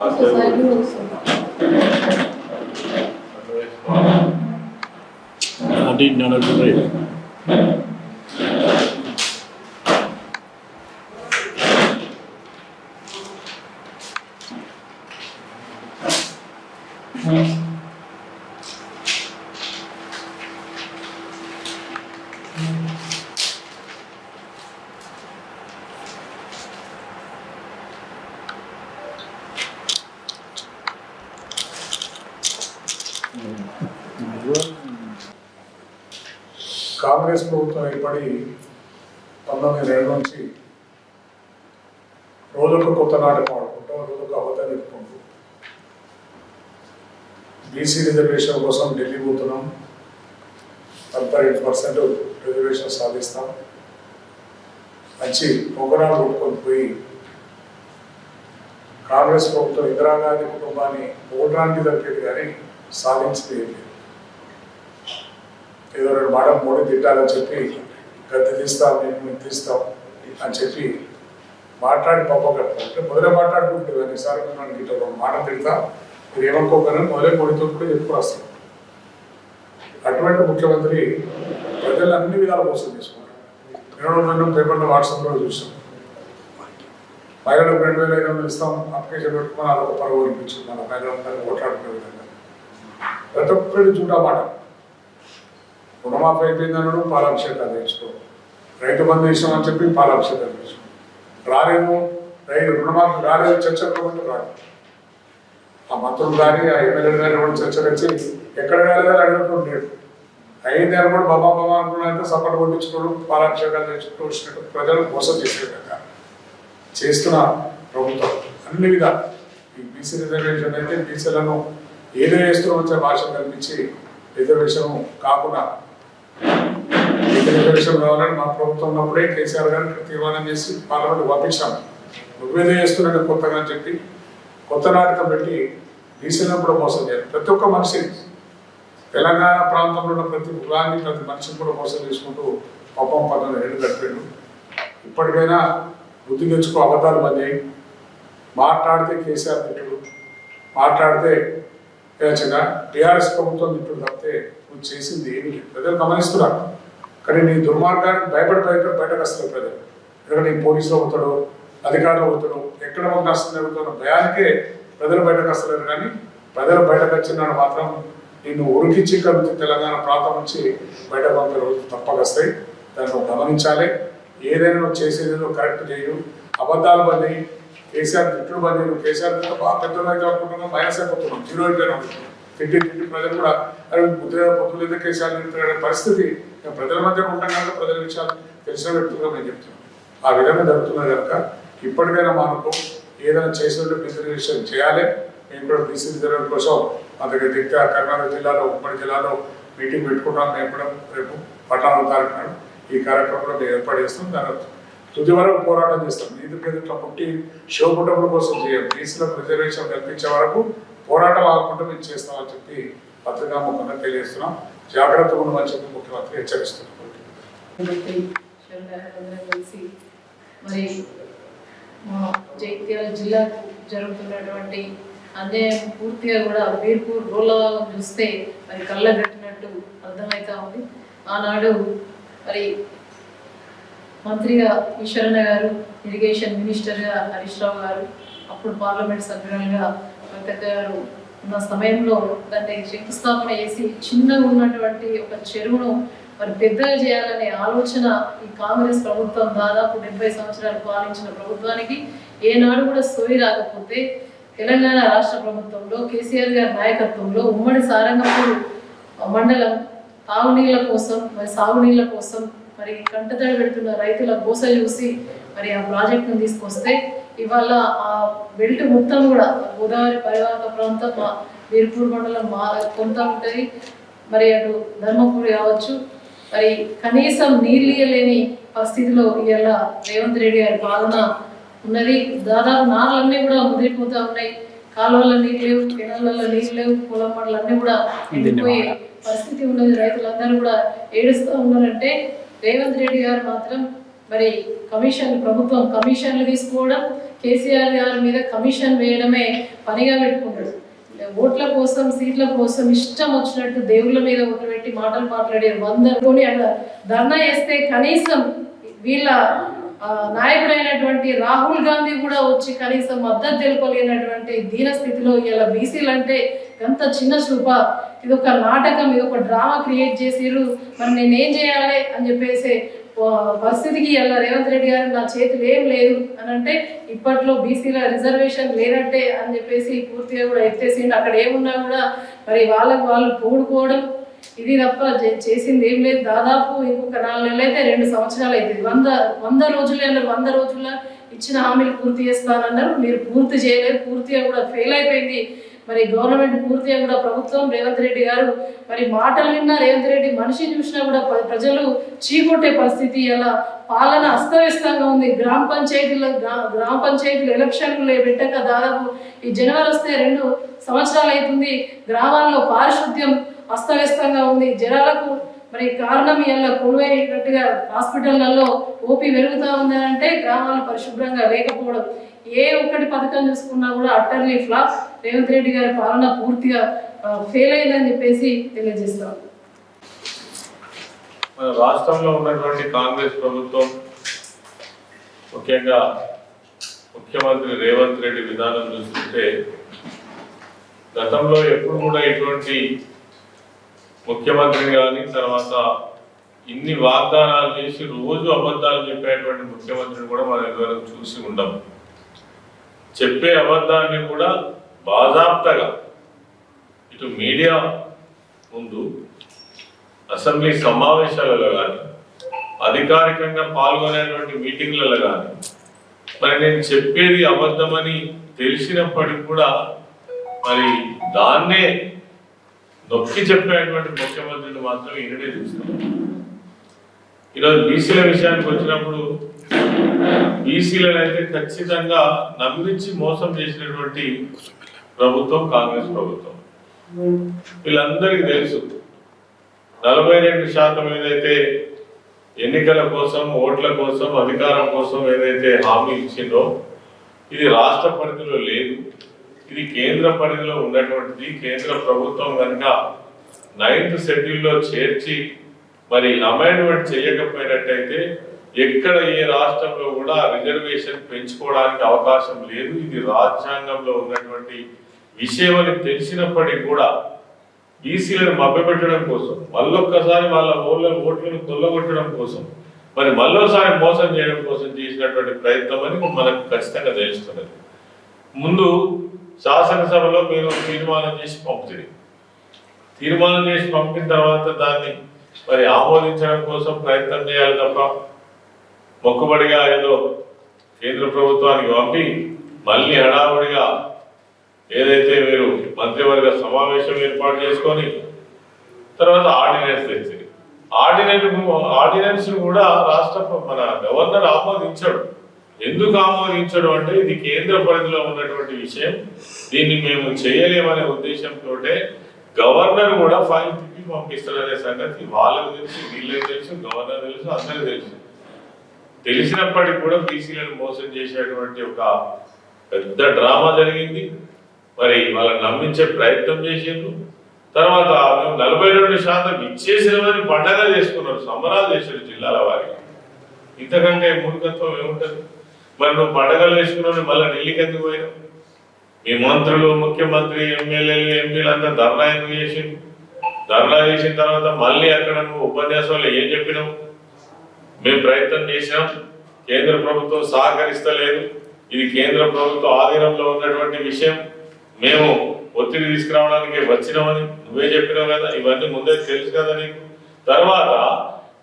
I did none of the not. Congress ప్రభుత్వం ఏర్పడి పంతొమ్మిది ఏళ్ళ నుంచి రోజుకు కొత్త నాటకం ఆడుకుంటాం రోజుకు అబద్ధాలు చెప్పుకుంటూ బీసీ రిజర్వేషన్ కోసం ఢిల్లీ పోతున్నాం. నలభై ఎయిట్ పర్సెంట్ రిజర్వేషన్ సాధిస్తాం. మంచి పొగరాలు కొట్టుకొని పోయి కాంగ్రెస్ ప్రభుత్వం ఇందిరాగాంధీ కుటుంబాన్ని పోవడానికి జరిగేది కానీ సాధించింది ఏదో రెండు మాట మోడీ తిట్టాలని చెప్పి గద్దె తీస్తాం నేను తీస్తాం అని చెప్పి మాట్లాడి పంపగలుగుతాం అంటే మొదలే మాట్లాడుకుంటారు. అన్నిసార్లు మనం ఇట్లా మాట తిడతా మీరు ఏమనుకోకనే మొదలే మోడీతో కూడా ఎప్పుడు వస్తాం అటువంటి ముఖ్యమంత్రి ప్రజలు అన్ని విధాలు కోసం తీసుకున్నారు నేను రెండు పేపర్లో వాట్సాప్లో చూసాం మహిళలకు రెండు వేల ఐదు వందలు ఇస్తాం అప్లికేషన్ పెట్టుకుని అదొక పరువు అనిపించింది. మన మహిళలందరూ ఓట్లాడుకునే విధంగా. ప్రతి ఒక్కరి చూడ మాట. రుణమాఫీ అయిపోయిందన్నాడు పాలాభిషేకాలు తెచ్చుకో రైతు బంధు ఇష్టం అని చెప్పి పాలాభిషేకాలు తెచ్చుకో రాలేము రైతు రుణమాఫీ రాలేదు చర్చ ప్రభుత్వం రాదు. ఆ మంత్రులు కానీ ఆ ఎమ్మెల్యేలు కానీ కూడా చర్చ వచ్చి ఎక్కడ కాలేదని అడిగినట్టు లేదు. అయింది అని కూడా బాబా బాబా అనుకున్నాక సపోర్ట్ కొట్టించుకోవడం పాలాభిషేకాలు తెచ్చుకుంటూ వచ్చినట్టు ప్రజలు మోసం చేసే విధంగా. చేస్తున్న ప్రభుత్వం అన్ని విధాలు. ఈ బీసీ రిజర్వేషన్ అయితే బీసీలను ఏదో చేస్తూ వచ్చే భాష కల్పించి రిజర్వేషన్ కాకుండా మీకు రిజర్వేషన్ కావాలని మా ప్రభుత్వం ఉన్నప్పుడే కేసీఆర్ గారికి తీర్మానం చేసి పార్లమెంట్ పంపించాం నువ్వేదో చేస్తున్నాడు కొత్తగా అని చెప్పి కొత్త నాటకం పెట్టి బీసీలను కూడా మోసం చేయాలి. ప్రతి ఒక్క మనిషి తెలంగాణ ప్రాంతంలో ఉన్న ప్రతి కులాన్ని ప్రతి మనిషిని కూడా మోసం చేసుకుంటూ పాపం పనులు రెండు కట్టాడు. ఇప్పటికైనా బుద్ధి తెచ్చుకో అబద్ధాలు మళ్ళీ మాట్లాడితే కేసీఆర్ తిట్టుడు. మాట్లాడితే టీఆర్ఎస్ ప్రభుత్వం తిట్టుడు తప్పితే నువ్వు చేసింది ఏమీ లేదు. ప్రజలు గమనిస్తున్నారు. కానీ నీ దుర్మార్గానికి భయపడి భయపడి బయటకు వస్తారు ప్రజలు. ఎక్కడ నీ పోలీసులు అవుతాడు అధికారులు అవుతాడు ఎక్కడ మాకు నష్టం జరుగుతుందో భయానికే ప్రజలు బయటకు వస్తలేరు. కానీ ప్రజలు బయటకు వచ్చినాడు మాత్రం నిన్ను ఉరికిచ్చి కలిపి తెలంగాణ ప్రాంతం నుంచి బయట పంపే రోజు తప్పక వస్తాయి. దాన్ని నువ్వు గమనించాలి. ఏదైనా నువ్వు చేసేది నువ్వు కరెక్ట్ చేయు. అబద్ధాలు బంద్ కేసీఆర్ తిట్టుడు బంద్. నువ్వు కేసీఆర్ బాగా పెద్దలు అయితే అనుకుంటున్నాం మైనస్ అయిపోతున్నావు. జీరో అయిపోయినాం తిట్టి తిట్టి ప్రజలు కూడా అరే ముద్ర పొద్దులు అయితే కేసీఆర్ అనే పరిస్థితి ప్రజల మధ్య ఉంటాం కనుక ప్రజల విషయాలు తెలిసిన వ్యక్తులుగా మేము చెప్తున్నాను ఆ విధంగా జరుగుతున్నది కనుక ఇప్పటికైనా మనకు ఏదైనా చేసినట్టు రిజర్వేషన్ చేయాలి. మేము కూడా బీసీ రిజర్వేషన్ కోసం మా దగ్గర దిక్క కర్ణాటక జిల్లాలో ఉమ్మడి జిల్లాలో మీటింగ్ పెట్టుకుంటాం. మేము కూడా రేపు పట్టణాల కార్యక్రమం ఈ కార్యక్రమంలో మేము ఏర్పాటు చేస్తాం. దాని తుది వరకు పోరాటం చేస్తాం. ఎందుకంటే ఇట్లా పుట్టి శివపుటముల కోసం చేయం. బీసీలకు రిజర్వేషన్ కల్పించే వరకు పోరాటం ఆగకుండా మేము చేస్తామని చెప్పి పత్రికా ముఖంగా తెలియజేస్తున్నాం. జాగ్రత్తగా ఉండమని చెప్పి ముఖ్యమంత్రి హెచ్చరిస్తున్నాం కలిసి మరి మా జైత్యాల జిల్లాకు జరుగుతున్నటువంటి అన్యాయం పూర్తిగా కూడా వీర్పూర్ రోలవాగం చూస్తే మరి కళ్ళ కట్టినట్టు అర్థమవుతా ఉంది. ఆనాడు మరి మంత్రిగా ఈశ్వరన్న గారు ఇరిగేషన్ మినిస్టర్గా హరీష్ రావు గారు అప్పుడు పార్లమెంట్ సభ్యులుగా వెంకయ్య గారు ఉన్న సమయంలో దాన్ని శంకుస్థాపన చేసి చిన్నగా ఉన్నటువంటి ఒక చెరువును మరి పెద్దగా చేయాలనే ఆలోచన ఈ కాంగ్రెస్ ప్రభుత్వం దాదాపు డెబ్బై సంవత్సరాలు పాలించిన ప్రభుత్వానికి ఏనాడు కూడా సోయి రాకపోతే తెలంగాణ రాష్ట్ర ప్రభుత్వంలో కేసీఆర్ గారి నాయకత్వంలో ఉమ్మడి సారంగపూర్ మండలం తాగునీళ్ళ కోసం మరి సాగునీళ్ళ కోసం మరి కంటతడి పెడుతున్న రైతుల గోస చూసి మరి ఆ ప్రాజెక్టును తీసుకొస్తే ఇవాళ ఆ బెల్ట్ మొత్తం కూడా గోదావరి పరివాహక ప్రాంతం మా వీర్పూర్ మండలం మా కొంత ఉంటుంది మరి అటు ధర్మపురి కావచ్చు. మరి కనీసం నీళ్ళు ఇయ్యలేని పరిస్థితిలో ఇవాళ రేవంత్ రెడ్డి గారి పాలన ఉన్నది. దాదాపు నార్లన్నీ కూడా ముదిరిపోతా ఉన్నాయి. కాలువల నీళ్ళు లేవు కెనాల నీళ్ళు లేవు పొలం పంటలన్నీ కూడా ఎండిపోయే పరిస్థితి ఉన్నది. రైతులందరూ కూడా ఏడుస్తూ ఉన్నారంటే రేవంత్ రెడ్డి గారు మాత్రం మరి కమిషన్ ప్రభుత్వం కమిషన్లు తీసుకోవడం కేసీఆర్ గారి మీద కమిషన్ వేయడమే పనిగా పెట్టుకుంటాడు. ఓట్ల కోసం సీట్ల కోసం ఇష్టం వచ్చినట్టు దేవుళ్ళ మీద ఓట్లు పెట్టి మాటలు మాట్లాడే వందరుకొని అక్కడ ధర్నా చేస్తే కనీసం వీళ్ళ నాయకుడైనటువంటి రాహుల్ గాంధీ కూడా వచ్చి కనీసం మద్దతు తెలుపలేనటువంటి దీన స్థితిలో ఇలా బీసీలు అంటే ఎంత చిన్న చూప ఇది ఒక నాటకం ఇది ఒక డ్రామా క్రియేట్ చేసిరు మరి నేనేం చేయాలి అని చెప్పేసి పరిస్థితికి ఇలా రేవంత్ రెడ్డి గారు నా చేతులు ఏం లేదు అని అంటే ఇప్పట్లో బీసీల రిజర్వేషన్ లేనట్టే అని చెప్పేసి పూర్తిగా కూడా ఎత్తేసిండు. అక్కడ ఏమున్నా కూడా మరి వాళ్ళకు వాళ్ళు కూడుకోవడం ఇది తప్ప చేసింది ఏం లేదు. దాదాపు ఇంకొక నాలుగు నెలలు అయితే రెండు సంవత్సరాలు అవుతుంది వంద వంద రోజులు అన్నారు వంద రోజుల్లో ఇచ్చిన హామీలు పూర్తి చేస్తానన్నారు. మీరు పూర్తి చేయలేదు. పూర్తిగా కూడా ఫెయిల్ అయిపోయింది. మరి గవర్నమెంట్ పూర్తిగా కూడా ప్రభుత్వం రేవంత్ రెడ్డి గారు మరి మాటలు విన్నా రేవంత్ రెడ్డి మనిషి చూసినా కూడా ప్రజలు చీకొట్టే పరిస్థితి అలా పాలన అస్తవ్యస్తంగా ఉంది. గ్రామ పంచాయతీల గ్రా- గ్రామ పంచాయతీలు ఎలక్షన్లు పెట్టాక దాదాపు ఈ జనవరి వస్తే రెండు సంవత్సరాలు అవుతుంది. గ్రామాల్లో పారిశుద్ధ్యం అస్తవ్యస్తంగా ఉంది. జనాలకు మరి కారణం ఇలా కొలువైనట్టుగా హాస్పిటళ్ళలో ఓపీ పెరుగుతూ ఉంది అంటే గ్రామాలు పరిశుభ్రంగా లేకపోవడం. ఏ ఒక్కటి పథకం చూసుకున్నా కూడా అట్టర్లీ ఫ్లాప్ రేవంత్ రెడ్డి గారి పాలన పూర్తిగా ఫెయిల్ అయిందని చెప్పేసి తెలియజేస్తాం. మన రాష్ట్రంలో ఉన్నటువంటి కాంగ్రెస్ ప్రభుత్వం ముఖ్యంగా ముఖ్యమంత్రి రేవంత్ రెడ్డి విధానం చూస్తుంటే గతంలో ఎప్పుడు కూడా ఇటువంటి ముఖ్యమంత్రిని కానీ తర్వాత ఇన్ని వాగ్దానాలు చేసి రోజు అబద్ధాలు చెప్పేటువంటి ముఖ్యమంత్రిని కూడా మనం ఇదివరకు చూసి ఉండం. చెప్పే అబద్ధాన్ని కూడా బాజాప్తగా ఇటు మీడియా ముందు అసెంబ్లీ సమావేశాలలో కానీ అధికారికంగా పాల్గొనేటువంటి మీటింగ్లలో కానీ మరి నేను చెప్పేది అబద్ధమని తెలిసినప్పటికి కూడా మరి దాన్నే నొక్కి చెప్పినటువంటి ముఖ్యమంత్రిని మాత్రం ఈయననే చూస్తాం. ఈరోజు బీసీల విషయానికి వచ్చినప్పుడు బీసీలనైతే ఖచ్చితంగా నమ్మించి మోసం చేసినటువంటి ప్రభుత్వం కాంగ్రెస్ ప్రభుత్వం. వీళ్ళందరికీ తెలుసు నలభై రెండు శాతం ఏదైతే ఎన్నికల కోసం ఓట్ల కోసం అధికారం కోసం ఏదైతే హామీ ఇచ్చిందో ఇది రాష్ట్ర పరిధిలో లేదు. ఇది కేంద్ర పరిధిలో ఉన్నటువంటిది. కేంద్ర ప్రభుత్వం కనుక నైన్త్ షెడ్యూల్లో చేర్చి మరి అమెండ్మెంట్ చేయకపోయినట్టయితే ఎక్కడ ఏ రాష్ట్రంలో కూడా రిజర్వేషన్ పెంచుకోవడానికి అవకాశం లేదు. ఇది రాజ్యాంగంలో ఉన్నటువంటి విషయం అని తెలిసినప్పటికీ కూడా బీసీలను మభ్యపెట్టడం కోసం మళ్ళొక్కసారి వాళ్ళ ఓళ్ళ ఓట్లను కొల్లగొట్టడం కోసం మరి మళ్ళోసారి మోసం చేయడం కోసం చేసినటువంటి ప్రయత్నం అని మనకు ఖచ్చితంగా తెలుస్తున్నది ముందు శాసనసభలో మీరు తీర్మానం చేసి పంపుతుంది తీర్మానం చేసి పంపిన తర్వాత దాన్ని మరి ఆమోదించడం కోసం ప్రయత్నం చేయాలి తప్ప మొక్కుబడిగా ఏదో కేంద్ర ప్రభుత్వానికి పంపి మళ్ళీ హడావుడిగా ఏదైతే మీరు మంత్రివర్గ సమావేశం ఏర్పాటు చేసుకొని తర్వాత ఆర్డినెన్స్ తెచ్చింది ఆర్డినెన్స్ ఆర్డినెన్స్ కూడా రాష్ట్ర మన గవర్నర్ ఆమోదించాడు. ఎందుకు ఆమోదించడం అంటే ఇది కేంద్ర పరిధిలో ఉన్నటువంటి విషయం. దీన్ని మేము చేయలేమనే ఉద్దేశంతో గవర్నర్ కూడా ఫైల్ తిప్పి పంపిస్తారనే సంగతి వాళ్ళకి తెలుసు వీళ్ళకి తెలుసు గవర్నర్ తెలుసు అందరికీ తెలుసు. తెలిసినప్పటికీ కూడా బీసీలను మోసం చేసేటువంటి ఒక పెద్ద డ్రామా జరిగింది. మరి వాళ్ళని నమ్మించే ప్రయత్నం చేసిండ్రు. తర్వాత మేము నలభై రెండు శాతం ఇచ్చేసినవని పండగ చేసుకున్నారు సంబరాలు చేశారు జిల్లాల వారికి. ఇంతకంటే మూర్ఖత్వం ఏముంటుంది? మరి నువ్వు పండగలు వేసుకున్నావు మళ్ళీ ఢిల్లీకి ఎందుకు పోయినావు? మీ మంత్రులు ముఖ్యమంత్రి ఎమ్మెల్యేలు ఎంపీలు అంతా ధర్నా ఎందుకు చేసిండు ధర్నా చేసిన తర్వాత మళ్ళీ అక్కడ నువ్వు ఉపన్యాసంలో ఏం చెప్పినావు? మేము ప్రయత్నం చేసినాం కేంద్ర ప్రభుత్వం సహకరిస్తలేదు. ఇది కేంద్ర ప్రభుత్వ ఆధీనంలో ఉన్నటువంటి విషయం. మేము ఒత్తిడి తీసుకురావడానికి వచ్చినామని నువ్వే చెప్పినావు కదా ఇవన్నీ ముందే తెలుసు కదా నీకు. తర్వాత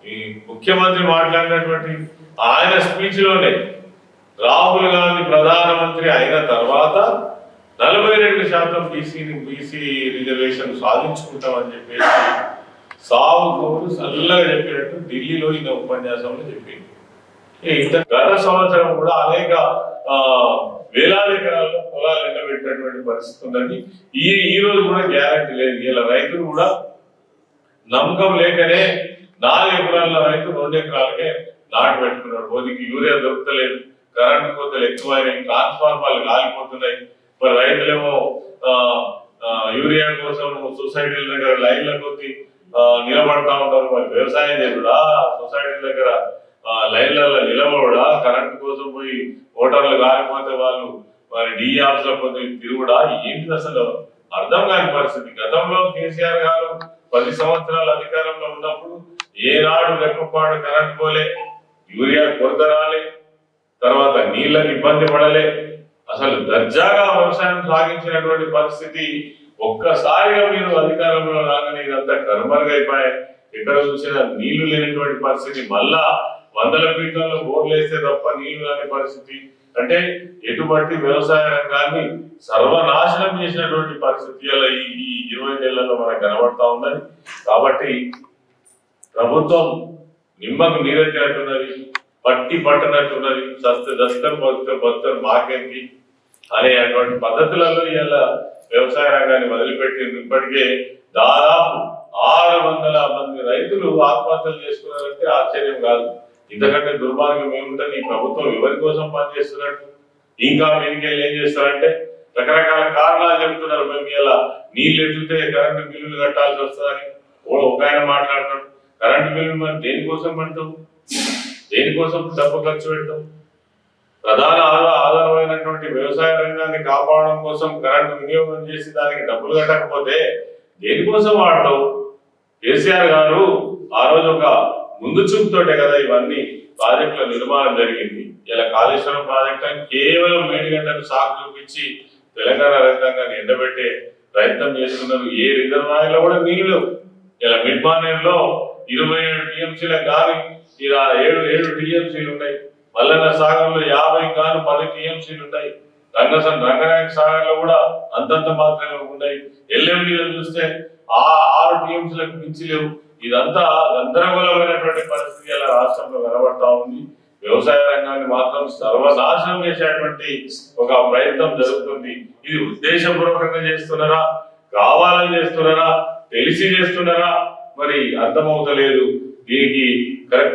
ఈ ముఖ్యమంత్రి మాట్లాడినటువంటి ఆయన స్పీచ్లోనే రాహుల్ గాంధీ ప్రధానమంత్రి అయిన తర్వాత నలభై రెండు శాతం బీసీని బీసీ రిజర్వేషన్ సాధించుకుంటామని చెప్పేసి సాగు కబురు చల్లగా చెప్పినట్టు ఢిల్లీలో ఈయన ఉపన్యాసంలో చెప్పింది. ఇంత గత సంవత్సరం కూడా అనేక వేలాది ఎకరాల్లో పొలాలు ఎండబెట్టినటువంటి పరిస్థితి ఉందని ఈ ఈ రోజు కూడా గ్యారంటీ లేదు. ఇలా రైతులు కూడా నమ్మకం లేకనే నాలుగు ఎకరాల రైతు రెండు ఎకరాలకే నాటు పెట్టుకున్నాడు బోధికి యూరియా దొరకలేదు కరెంటు కోతలు ఎక్కువైనాయి ట్రాన్స్ఫార్మర్లు కాలిపోతున్నాయి మరి రైతులేమో ఆ, యూరియా కోసం సొసైటీల దగ్గర లైన్ల కొద్ది నిలబడతా ఉంటారు మరి వ్యవసాయం చేయడా సొసైటీల దగ్గర లైన్లలో నిలబడుడా? కరెంటు కోసం పోయి ఓటర్లు కాలిపోతే వాళ్ళు మరి డి ఆఫీస్లో పోతే తిరుగుడా? ఏంటిది అసలు అర్థం కాని పరిస్థితి. గతంలో కేసీఆర్ గారు పది సంవత్సరాల అధికారంలో ఉన్నప్పుడు ఏనాడు రెక్కపాడు కరెంట్ పోలే యూరియా కొరత రాలే తర్వాత నీళ్ళకి ఇబ్బంది పడలే. అసలు దర్జాగా వ్యవసాయం సాగించినటువంటి పరిస్థితి ఒక్కసారిగా మీరు అధికారంలో రాగానే ఇదంతా కనుమరుగైపోయాయి ఎక్కడ చూసినా నీళ్ళు లేనటువంటి పరిస్థితి. మళ్ళా వందల ఫీట్లలో బోర్లు వేస్తే తప్ప నీళ్ళు రాని పరిస్థితి. అంటే ఎటువంటి వ్యవసాయ రంగాన్ని సర్వనాశనం చేసినటువంటి పరిస్థితి అలా ఈ ఇరవై నెలల్లో మనకు కనబడతా ఉందని కాబట్టి ప్రభుత్వం నిమ్మకు నీరెట్టినట్టున్నది. పట్టి పట్టనట్టున్నది సస్త దస్తరు బతుకు బతుకు మాకేంటి? అనే అటువంటి పద్ధతులలో ఇలా వ్యవసాయ రంగాన్ని వదిలిపెట్టింది. ఇప్పటికే దాదాపు ఆరు వందల మంది రైతులు ఆత్మహత్యలు చేసుకున్నారంటే ఆశ్చర్యం కాదు. ఇంతకంటే దుర్మార్గం ఏముంటుంది? ఈ ప్రభుత్వం ఎవరి కోసం పనిచేస్తున్నట్టు? ఇంకా మీదికెళ్ళి ఏం చేస్తారంటే రకరకాల కారణాలు చెప్తున్నారు మేము ఇలా నీళ్ళు ఎట్లితే కరెంటు బిల్లులు కట్టాల్సి వస్తుందని. ఓ ఒక ఆయన మాట్లాడతాడు. కరెంటు బిల్లులు మరి దేనికోసం అంటావు? దేనికోసం డబ్బు ఖర్చు పెట్టడం ప్రధాన ఆధారమైనటువంటి వ్యవసాయ రంగాన్ని కాపాడడం కోసం కరెంటు వినియోగం చేసి దానికి డబ్బులు కట్టకపోతే దేనికోసం వాడటం కేసీఆర్ గారు ఆ రోజు ఒక ముందు చూపుతోటే కదా ఇవన్నీ ప్రాజెక్టుల నిర్మాణం జరిగింది. ఇలా కాళేశ్వరం ప్రాజెక్టు కేవలం కేవలం మేడిగడ్డను సాగు చూపించి తెలంగాణ రైతాంగాన్ని ఎండబెట్టే ప్రయత్నం చేస్తున్నారు. ఏ రిజర్వాయర్లో కూడా నీళ్ళు ఇలా మిడ్ మానేర్లో ఇరవై ఏడు టీఎంసీల కానీ ఇలా ఏడు ఏడు టీఎంసీలు ఉన్నాయి. మల్లన్న సాగర్లో యాభై కాను పది టీఎంసీలు ఉన్నాయి రంగసం రంగనాయక సాగర్లో కూడా అంతంత మాత్రమే ఉన్నాయి. ఎల్ఎండిలో చూస్తే ఆ ఆరు టీఎంసీలకు మించి లేవు. ఇదంతా గందరగోళమైనటువంటి పరిస్థితి అలా రాష్ట్రంలో కనబడతా ఉంది. వ్యవసాయ రంగాన్ని మాత్రం సర్వనాశనం చేసేటువంటి ఒక ప్రయత్నం జరుగుతుంది. ఇది ఉద్దేశపూర్వకంగా చేస్తున్నారా? కావాలని చేస్తున్నారా? తెలిసి చేస్తున్నారా? మరి అర్థమవుతలేదు. దీనికి కరెక్ట్